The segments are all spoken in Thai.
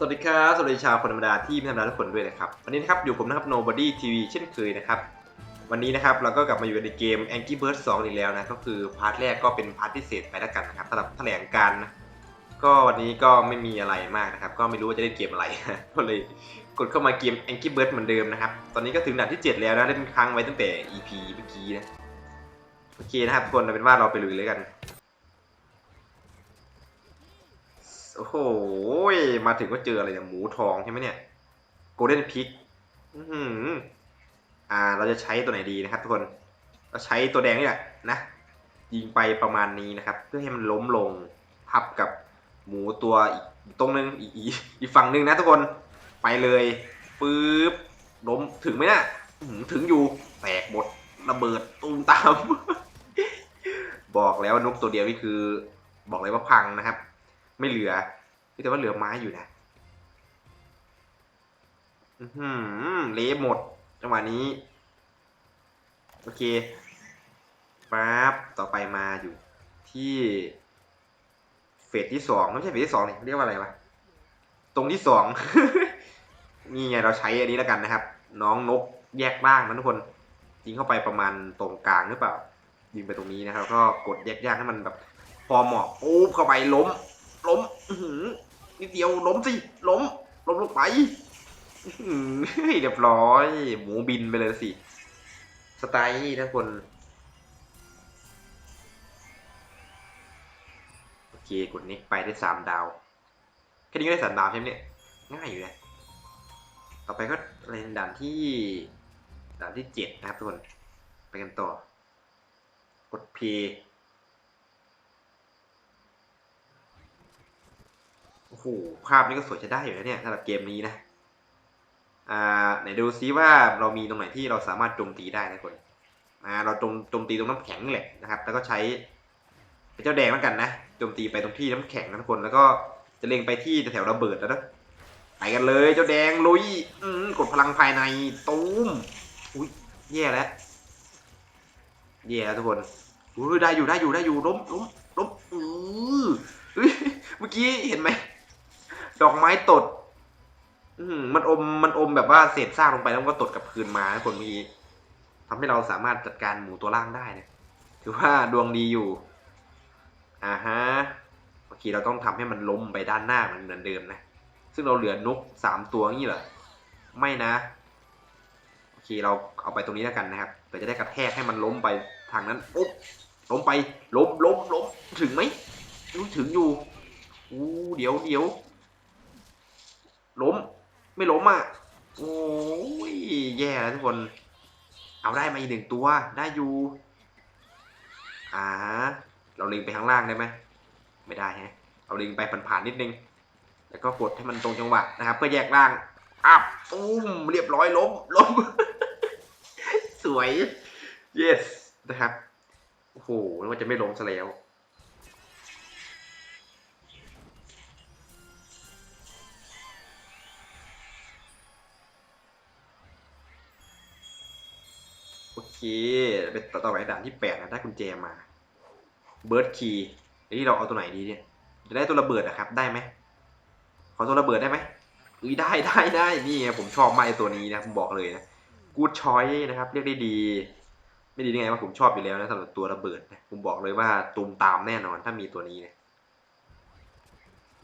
สวัสดีครับ สวัสดีชาวคนธรรมดาที่ไม่ธรรมดาทุกคนด้วยนะครับ วันนี้นะครับอยู่ผมนะครับ Nobody TV เช่นเคยนะครับ วันนี้นะครับเราก็กลับมาอยู่ในเกม Angry Birds 2 อีกแล้วนะ ก็คือพาร์ทแรกก็เป็นพาร์ทพิเศษไปแล้วกันนะครับสำหรับแถลงการ์นะก็วันนี้ก็ไม่มีอะไรมากนะครับ ก็ไม่รู้ว่าจะเล่นเกมอะไร ก็เลยกดเข้ามาเกม Angry Birds เหมือนเดิมนะครับ ตอนนี้ก็ถึงด่านที่ 7 แล้วนะเล่นค้างไว้ตั้งแต่ EP เมื่อกี้นะ โอเคนะครับทุกคนเอาเป็นว่าเราไปลุยเลยกัน โอ้โห มาถึงก็เจออะไรเนี่ยหมูทองใช่ไหมเนี่ยโกลเด้นพิกอ่า เราจะใช้ตัวไหนดีนะครับทุกคน เราใช้ตัวแดงนี่แหละนะ ยิงไปประมาณนี้นะครับ เพื่อให้มันล้มลงพับกับหมูตัวอีกตรงนึงอีกอีกอีกฝั่งนึงนะทุกคน ไปเลยปึ๊บล้มถึงไหมนะ่ะถึงอยู่ แตกหมดระเบิดตูมตาม บอกแล้วนกตัวเดียวนี่คือ บอกเลยว่าพังนะครับ ไม่เหลือแต่ว่าเหลือไม้อยู่นะอือหือเละหมด จังหวะนี้ โอเคปั๊บต่อไปมาอยู่ที่ เฟสที่สองไม่ใช่เฟสที่สองนี่เรียกว่าอะไรวะตรงที่สองนี่ไงเราใช้อันนี้แล้วกันนะครับ น้องนกแยกร่างนะทุกคนยิงเข้าไปประมาณตรงกลางหรือเปล่ายิงไปตรงนี้นะครับ ก็กดแยกย่างให้มันแบบพอเหมาะปุ๊บเข้าไปล้ม ล้มอื้อหือนิดเดียวล้มสิล้มล้มลงไปอื้อหือเรียบร้อย หมูบินไปเลยสิ สไตล์นี่ทุกคน โอเคกดนี้ไปได้สามดาว แค่นี้ก็ได้สามดาวใช่ไหมเนี่ย ง่ายอยู่นะต่อไปก็อะไรด่านที่ด่านที่เจ็ดนะครับทุกคน ไปกันต่อ กด P โอ้โหภาพนี้ก็สวยจะได้อยู่แล้วเนี่ยสำหรับเกมนี้นะ อ่าไหนดูซิว่าเรามีตรงไหนที่เราสามารถโจมตีได้นะคนอ่าเราโจมโจมตีตรงน้ำแข็งแหละนะครับ แล้วก็ใช้เจ้าแดงแล้วกันนะโจมตีไปตรงที่น้ำแข็งนะทุกคนแล้วก็จะเล็งไปที่แถวระเบิดแล้วนะไปกันเลย เจ้าแดงลุยอืกดพลังภายในตูมอุ้ยแย่แล้วแย่แล้วทุกคนอุ้ได้อยู่ได้อยู่ได้อยู่ล้มล้มล้มอือเมื่อกี้เห็นไหม ดอกไม้ตด อืมมันอมมันอมแบบว่าเศษซากลงไปแล้วก็ตดกับคืนมานะคนเมื่อกี้ทำให้เราสามารถจัดการหมูตัวล่างได้นะถือว่าดวงดีอยู่อ่าฮะโอเคเราต้องทำให้มันล้มไปด้านหน้าเหมือนเดิมนะ ซึ่งเราเหลือนกสามตัวนี่เหรอไม่นะโอเคเราเอาไปตรงนี้แล้วกันนะครับเพื่อจะได้กระแทกให้มันล้มไปทางนั้นปุ๊บล้มไปล้มล้มล้มถึงไหมรู้ถึงอยู่อู้เดี๋ยวเดี๋ยว ล้ม ไม่ล้มอะ โอ้ย แย่แล้วทุกคน เอาได้มาอีกหนึ่งตัว ได้อยู่ อ่า เราเล็งไปข้างล่างได้ไหม ไม่ได้ฮะเราเล็งไปผ่านๆนิดนึง แล้วก็กดให้มันตรงจังหวะนะครับ เพื่อแยกร่าง อัพปุ้ม เรียบร้อยล้ม ล้ม สวย yes นะครับ โอ้โหนึกว่าจะไม่ล้มซะแล้ว เคเป็นต่อไปด่านที่แปดนะได้กุญแจมาเบิร์ดคีย์นี่เราเอาตัวไหนดีเนี่ย จะได้ตัวระเบิดนะครับ ได้ไหมขอตัวระเบิดได้ไหมอุ้ยได้ได้ได้นี่ไงผมชอบมากตัวนี้นะผมบอกเลยนะกูดชอยนะครับ เรียกได้ดี ไม่ดีได้ไงว่าผมชอบอยู่แล้วนะสำหรับตัวระเบิดนะผมบอกเลยว่าตูมตามแน่นอนถ้ามีตัวนี้นี่ย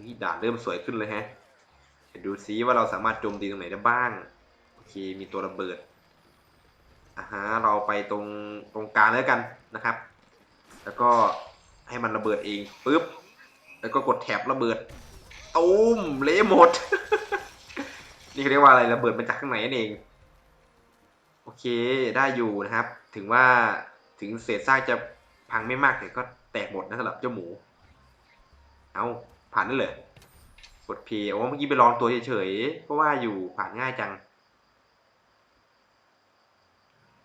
นี่ด่านเริ่มสวยขึ้นเลยฮะดูซิว่าเราสามารถโจมตีตรงไหนได้บ้างโอเคมีตัวระเบิด อ่าฮะเราไปตรงตรงกลางแล้วกันนะครับ แล้วก็ให้มันระเบิดเองปุ๊บแล้วก็กดแท็บระเบิดตูมเละหมด นี่เรียกว่าอะไรระเบิดมาจากข้างในนั่นเอง โอเคได้อยู่นะครับ ถึงว่าถึงเศษซากจะพังไม่มากแต่ก็แตกหมดนะสำหรับเจ้าหมู เอาผ่านนั่นเลยกด P โอ้เมื่อกี้ไปลองตัวเฉยๆเพราะว่าอยู่ผ่านง่ายจังเ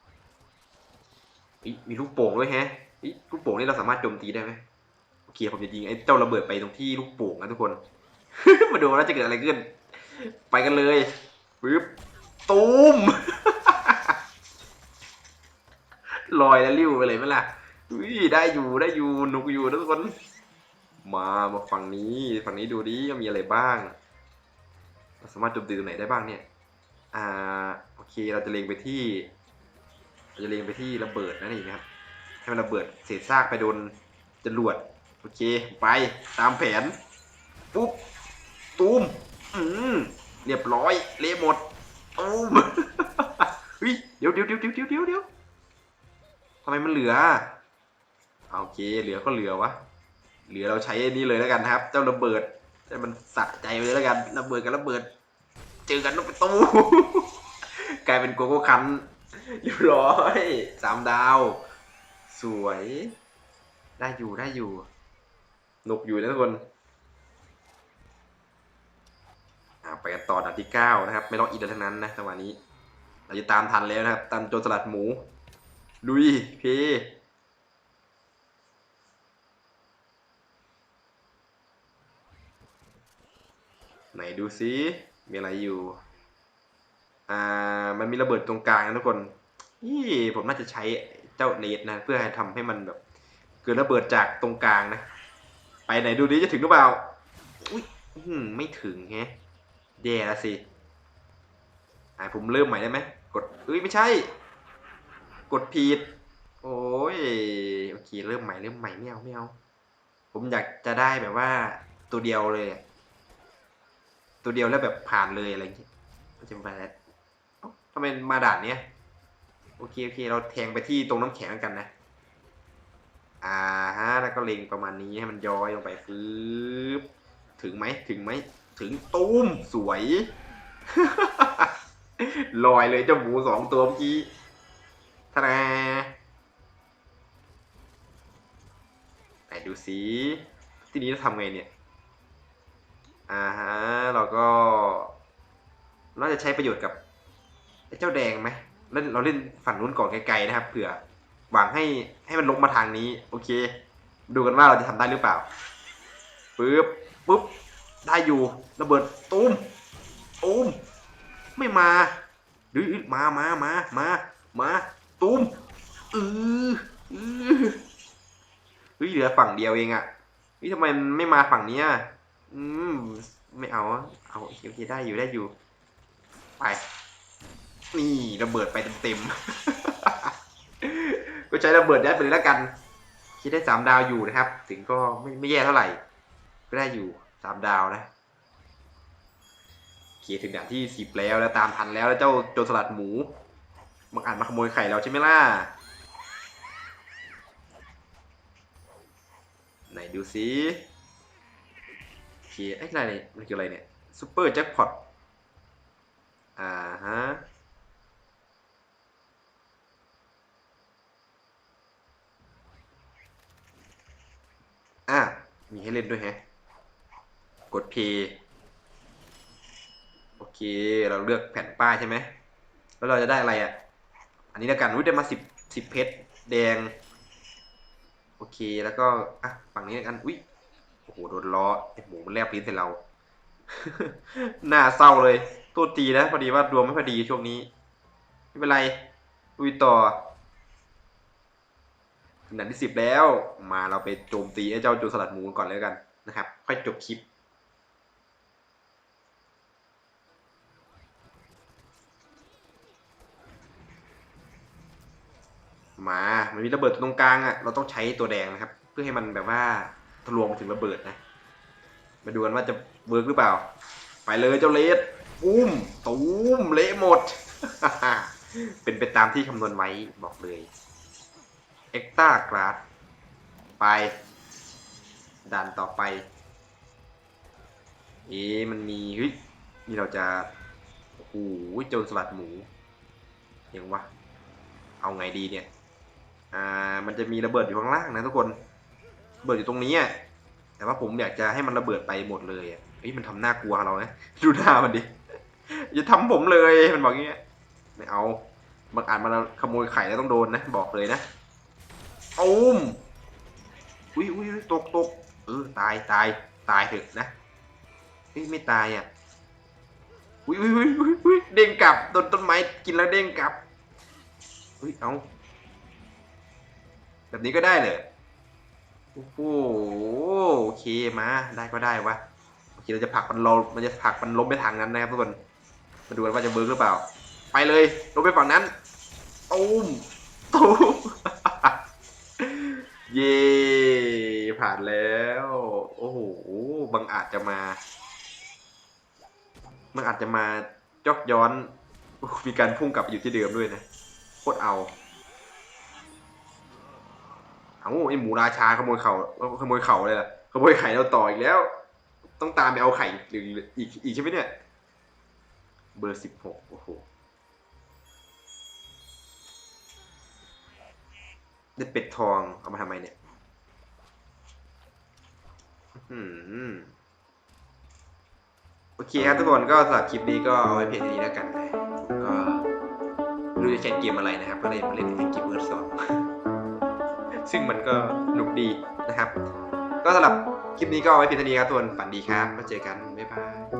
ฮ้ย มีลูกโป่งด้วยแฮะลูกโป่งนี่เราสามารถโจมตีได้ไหมโอเคผมจะยิงไอ้เจ้าระเบิดไปตรงที่ลูกโป่งนะทุกคน มาดูว่าจะเกิดอะไรขึ้น ไปกันเลยปึ๊บตูมลอยแล้วริ้วไปเลยไหมล่ะอุ้ยได้อยู่ได้อยู่หนุกอยู่นะทุกคน มามาฝั่งนี้ฝั่งนี้ดูดิมีอะไรบ้างเราสามารถโจมตีตรงไหนได้บ้างเนี่ย อ่า โอเค เราจะเล็งไปที่ จะเลงไปที่ระเบิดนั่นเองนะครับ ให้มันระเบิดเศษซากไปโดนจรวด โอเค ไปตามแผน ปุ๊บ ตูม อืมเรียบร้อย เละหมดตูมเฮ้ยเดี๋ยวเดี๋ยวเดี๋ยวเดี๋ยวเดี๋ยวเดี๋ยวทำไมมันเหลือโอเค เหลือก็เหลือวะ เหลือเราใช้อันนี้เลยแล้วกันครับ เจ้าระเบิดให้มันสะใจไปเลยแล้วกัน ระเบิดกับระเบิด เจอกันต้องไปตู้กลายเป็นโกโก้คัน เรียบร้อยสามดาว สวย ได้อยู่ได้อยู่หนุกอยู่นะทุกคนอ่าไปกันต่อด่าที่เก้านะครับ ไม่รองอีกเดือนทั้งนั้นนะจังหวะนี้ เราจะตามทันแล้วนะครับตามโจรสลัดหมูลุยเพไหนดูซิมีอะไรอยู่ อ่า มันมีระเบิดตรงกลางนะทุกคน นี่ผมน่าจะใช้เจ้าเนตนะ เพื่อให้ทำให้มันแบบ เกิดระเบิดจากตรงกลางนะ ไปไหนดูดิจะถึงหรือเปล่า อุ้ยไม่ถึงแฮะแย่ละสิอ่าผมเริ่มใหม่ได้ไหมกดเอ้ยไม่ใช่ กดผิด โอ้ยโอเคเริ่มใหม่เริ่มใหม่ไม่เอาไม่เอาผมอยากจะได้แบบว่าตัวเดียวเลย ตัวเดียวแล้วแบบผ่านเลยอะไรอย่างเงี้ยจะมาแล้วเอ้าทำไมมาด่านเนี้ย โอเค โอเค เราแทงไปที่ตรงน้ำแข็งกันนะ อ่าฮะ แล้วก็เล็งประมาณนี้ให้มันย้อยลงไปฟืบถึงไหม ถึงไหม ถึงตูมสวย ลอยเลยเจ้าหมูสองตัวเมื่อกี้ทะนาไหนดูสิทีนี้เราทำไงเนี่ย อ่าฮะ เราก็น่าจะใช้ประโยชน์กับเจ้าแดงไหม เล่นเราเล่นฝั่งนู้นก่อนไกลๆนะครับเผื่อหวังให้ให้มันลงมาทางนี้ โอเค ดูกันว่าเราจะทำได้หรือเปล่าปึ๊บปุ๊บได้อยู่ระเบิดตูมตูมไม่มาหรือมามามามามาตูมเออเอเฮ้ยเหลือฝั่งเดียวเองอะเฮ้ยทำไมไม่มาฝั่งเนี้ยอืมไม่เอาเอาเคโอเคได้อยู่ได้อยู่ไป นี่ระเบิดไปเต็มๆ ก็ใช้ระเบิดได้ไปเลยแล้วกัน คิดได้สามดาวอยู่นะครับ ถึงก็ไม่ไม่แย่เท่าไหร่ ก็ได้อยู่สามดาวนะโอเคถึงด่านที่สิบแล้วแล้วตามทันแล้วแล้วเจ้าโจรสลัดหมูมันอ่าจมาขโมยไข่เราใช่ไหมล่ะ ไหนดูสิโอเคไอ้อะไรเนี่ยมันคืออะไรเนี่ยซูเปอร์แจ็คพอตอ่าฮะ อะ มีให้เล่นด้วยแฮะ กด P โอเค เราเลือกแผ่นป้ายใช่ไหม แล้วเราจะได้อะไรอะ อันนี้แล้วกันอุ้ยได้มาสิบสิบเพชรแดง โอเค แล้วก็ อะ ฝั่งนี้แล้วกัน อุ้ยโอ้โห โดนล้อไอหมูมันแลบลิ้นใส่เรา หน้าเศร้าเลยตัวตีนะ พอดีว่าดวงไม่พอดีช่วงนี้ ไม่เป็นไรลุยต่อ ถึงด่านที่สิบแล้วมาเราไปโจมตีไอ้เจ้าโจรสลัดหมูก่อนเลยกันนะครับ ค่อยจบคลิปมา มันมีระเบิดตรงกลางอะ เราต้องใช้ตัวแดงนะครับ เพื่อให้มันแบบว่าทะลวงไปถึงระเบิดนะ มาดูกันว่าจะเวิร์กหรือเปล่า ไปเลยเจ้าเลสปุ้มตูมเละหมด เป็นไปตามที่คำนวณไว้บอกเลย เอ็กตากราดไปด่านต่อไป เอ๊มันมีเฮ้ยนี่เราจะโอ้โหโจรสลัดหมูยังวะเอาไงดีเนี่ย อ่า มันจะมีระเบิดอยู่ข้างล่างนะทุกคนระเบิดอยู่ตรงนี้อะแต่ว่าผมอยากจะให้มันระเบิดไปหมดเลยอะเฮ้ยมันทำหน้ากลัวเรานะดูหน้ามันดิอย่าทำผมเลยมันบอกอย่างเงี้ยไม่เอาบางอาจมันขโมยไข่แล้วต้องโดนนะ บอกเลยนะ ตูมอุ้ยอุ้ยอุ๊ยตกตกเออตายตายตายเถอะนะเฮ้ยไม่ตายอะอุ้ยอุ้ยอุ้ยอุ้ยเด้งกลับโดนต้นไม้กินแล้วเด้งกลับอุ้ยเอาแบบนี้ก็ได้เลยโอ้โหโอเคมาได้ก็ได้วะโอเคเราจะผลักมันเรามันจะผลักมันล้มไปทางนั้นนะครับทุกคนมาดูกันว่าจะเวิร์กหรือเปล่า ไปเลยล้มไปฝั่งนั้นตูมตูม เย่ผ่านแล้ว โอ้โหบางอาจจะมาบางอาจจะมายอกย้อน มีการพุ่งกลับไปอยู่ที่เดิมด้วยนะโคตรเอาเอาไอหมูราชาขโมยเขาขโมยเขาเลยล่ะขโมยไข่เราต่ออีกแล้ว ต้องตามไปเอาไข่หรืออีกอีกใช่ไหมเนี่ย เบอร์สิบหกโอ้โห ได้เป็ดทอง เอามาทำไมเนี่ย อื้อหือโอเคครับทุกคนก็สำหรับคลิปนี้ก็เอาไว้เพียงเท่านี้แล้วกันนะผมก็ไม่รู้จะแข่งเกมอะไรนะครับ ก็เลยมาเล่นแข่งเกมเบอร์สองซึ่งมันก็สนุกดีนะครับ ก็สำหรับคลิปนี้ก็เอาไว้เพียงเท่านี้ครับทุกคนฝันดีครับมาเจอกันบ๊ายบาย